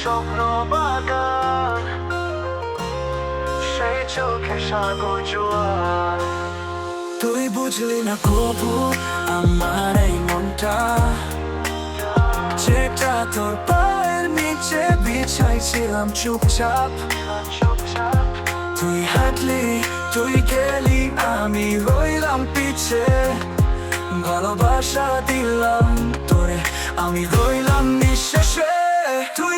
স্বপ্ন বাগান, সেই চোখে সাগর জোয়ার। তুই বুঝলি না কবু আমার এই মনটা? যেটা তোর পায়ের নিচে বিছাইছিলাম চুপচাপ। তুই হাঁটলি, তুই গেলি, আমি রইলাম পিছে। ভালোবাসা দিলাম তোরে, আমি রইলাম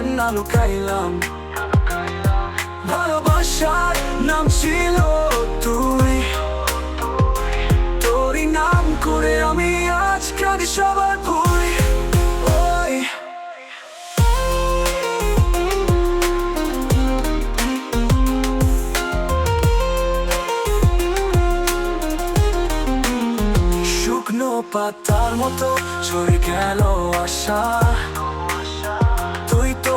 নিজে কান্না লুকাইলাম। ভালোবাসার নাম ছিল তুই। তোরই নাম করে আমি আজ কাঁদি সবার ভুই ওই। শুকনো পাতার মতো ঝরে গেল আশা।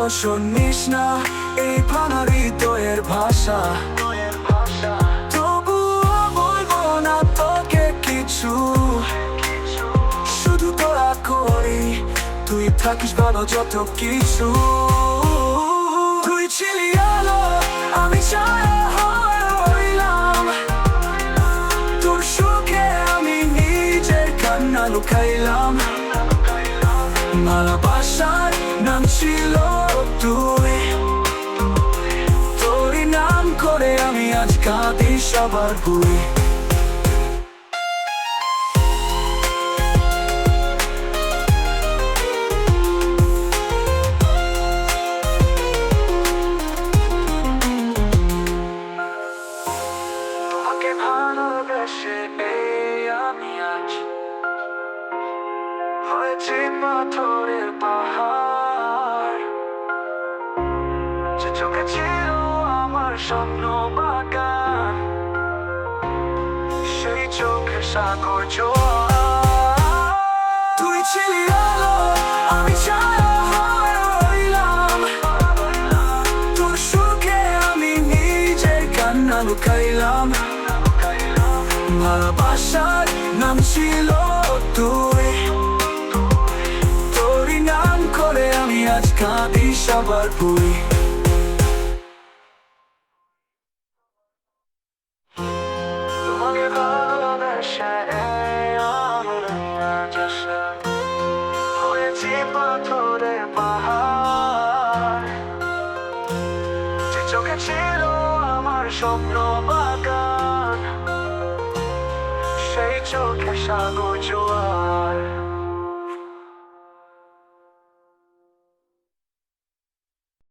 শুনিস না, এই ভাষা তোয়ের ভাষা। তবুও বলব না তোকে কিছু। শুধু তোরা করি, তুই থাকিস ভালো যত কিছু। তুই ছিলি আলো, আমি রইলাম। তোর সুখে আমি নিজের কান্না লুকাইলাম। ভালোবাসার সবার আজ হয়েছি পাথরের পাহাড়। যে চোখে ছিল আমার স্বপ্ন বাগান সাগর তুই ছিলি আলো, আমি ছায়া রইলাম। তোর সুখে আমি নিজের কান্না লুকাইলাম। ভালোবাসার নাম ছিল তুই। তোরই নাম করে আমি আজ কাঁদি সবার ভুই। এই আমার পাথরের পাহাড়। যে চোখে ছিল আমার স্বপ্ন বাগান সেই চোখে সাগর জোয়ার।